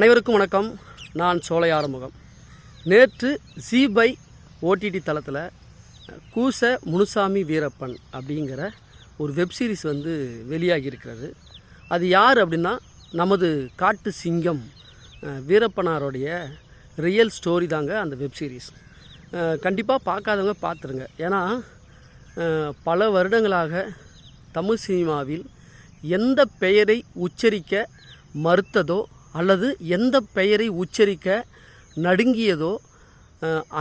அனைவருக்கும் வணக்கம். நான் சோலை ஆறுமுகம். நேற்று ஜிபை ஓடிடி தளத்தில் கூச முனுசாமி வீரப்பன் அப்படிங்கிற ஒரு வெப்சீரிஸ் வந்து வெளியாகி இருக்கிறது அது யார் அப்படின்னா நமது காட்டு சிங்கம் வீரப்பனாருடைய ரியல் ஸ்டோரி தாங்க அந்த வெப் சீரிஸ். கண்டிப்பாக பார்க்காதவங்க பார்த்துருங்க. ஏன்னா பல வருடங்களாக தமிழ் சினிமாவில் எந்த பெயரை உச்சரிக்க மறுத்ததோ அல்லது எந்த பெயரை உச்சரிக்க நடுங்கியதோ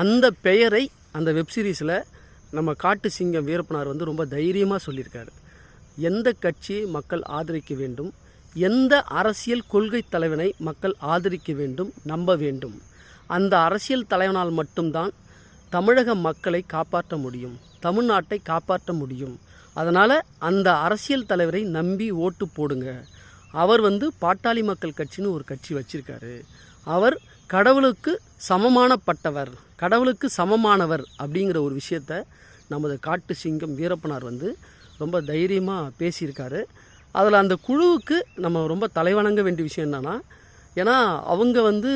அந்த பெயரை அந்த வெப்சீரிஸில் நம்ம காட்டு சிங்கம் வீரப்பனார் வந்து ரொம்ப தைரியமாக சொல்லியிருக்காரு. எந்த கட்சியை மக்கள் ஆதரிக்க வேண்டும்? எந்த அரசியல் கொள்கை தலைவனை மக்கள் ஆதரிக்க வேண்டும்? நம்ப வேண்டும். அந்த அரசியல் தலைவனால் மட்டும்தான் தமிழக மக்களை காப்பாற்ற முடியும். தமிழ்நாட்டை காப்பாற்ற முடியும். அதனால் அந்த அரசியல் தலைவரை நம்பி ஓட்டு போடுங்க. அவர் வந்து பாட்டாளி மக்கள் கட்சின்னு ஒரு கட்சி வச்சிருக்காரு. அவர் கடவுளுக்கு சமமானப்பட்டவர் கடவுளுக்கு சமமானவர் அப்படிங்கிற ஒரு விஷயத்த நமது காட்டு சிங்கம் வீரப்பனார் வந்து ரொம்ப தைரியமாக பேசியிருக்காரு. அதில் அந்த குழுவுக்கு நம்ம ரொம்ப தலைவணங்க வேண்டிய விஷயம் என்னென்னா ஏன்னா அவங்க வந்து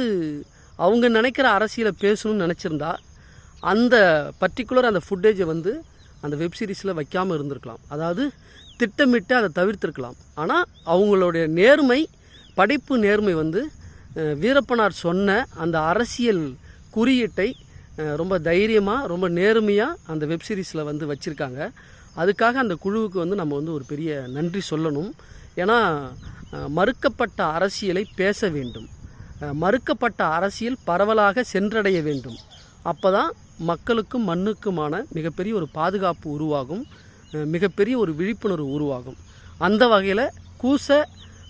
அவங்க நினைக்கிற அரசியலை பேசணும்னு நினச்சிருந்தா அந்த பர்டிகுலர் அந்த ஃபுட்டேஜை வந்து அந்த வெப்சீரிஸில் வைக்காமல் இருந்திருக்கலாம். அதாவது திட்டமிட்டு அதை தவிர்த்திருக்கலாம். ஆனால் அவங்களுடைய நேர்மை படைப்பு நேர்மை வந்து வீரப்பனார் சொன்ன அந்த அரசியல் குறியீட்டை ரொம்ப தைரியமாக ரொம்ப நேர்மையாக அந்த வெப் சீரிஸில் வந்து வச்சுருக்காங்க. அதுக்காக அந்த குழுவுக்கு வந்து நம்ம வந்து ஒரு பெரிய நன்றி சொல்லணும். ஏன்னா மறுக்கப்பட்ட அரசியலை பேச வேண்டும். மறுக்கப்பட்ட அரசியல் பரவலாக சென்றடைய வேண்டும். அப்போ தான் மக்களுக்கும் மண்ணுக்குமான மிகப்பெரிய ஒரு பாதுகாப்பு உருவாகும். மிகப்பெரிய ஒரு விழிப்புணர்வு உருவாகும். அந்த வகையில் கூச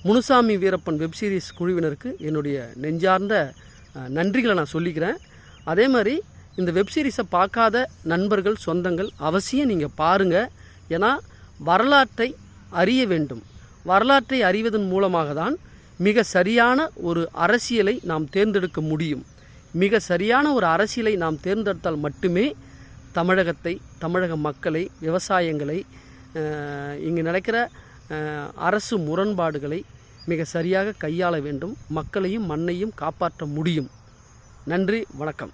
முனுசாமி வீரப்பன் வெப் சீரிஸ் குழுவினருக்கு என்னுடைய நெஞ்சார்ந்த நன்றிகளை நான் சொல்லிக்கிறேன். அதே மாதிரி இந்த வெப் சீரிஸை பார்க்காத நண்பர்கள் சொந்தங்கள் அவசியம் நீங்கள் பாருங்கள் ஏன்னா வரலாற்றை அறிய வேண்டும். வரலாற்றை அறிவதன் மூலமாக தான் மிக சரியான ஒரு அரசியலை நாம் தேர்ந்தெடுக்க முடியும். மிக சரியான ஒரு அரசியலை நாம் தேர்ந்தெடுத்தால் மட்டுமே தமிழகத்தை தமிழக மக்களை விவசாயங்களை இங்கு நடக்கிற அரசு முரண்பாடுகளை மிக சரியாக கையாள வேண்டும். மக்களையும் மண்ணையும் காப்பாற்ற முடியும். நன்றி வணக்கம்.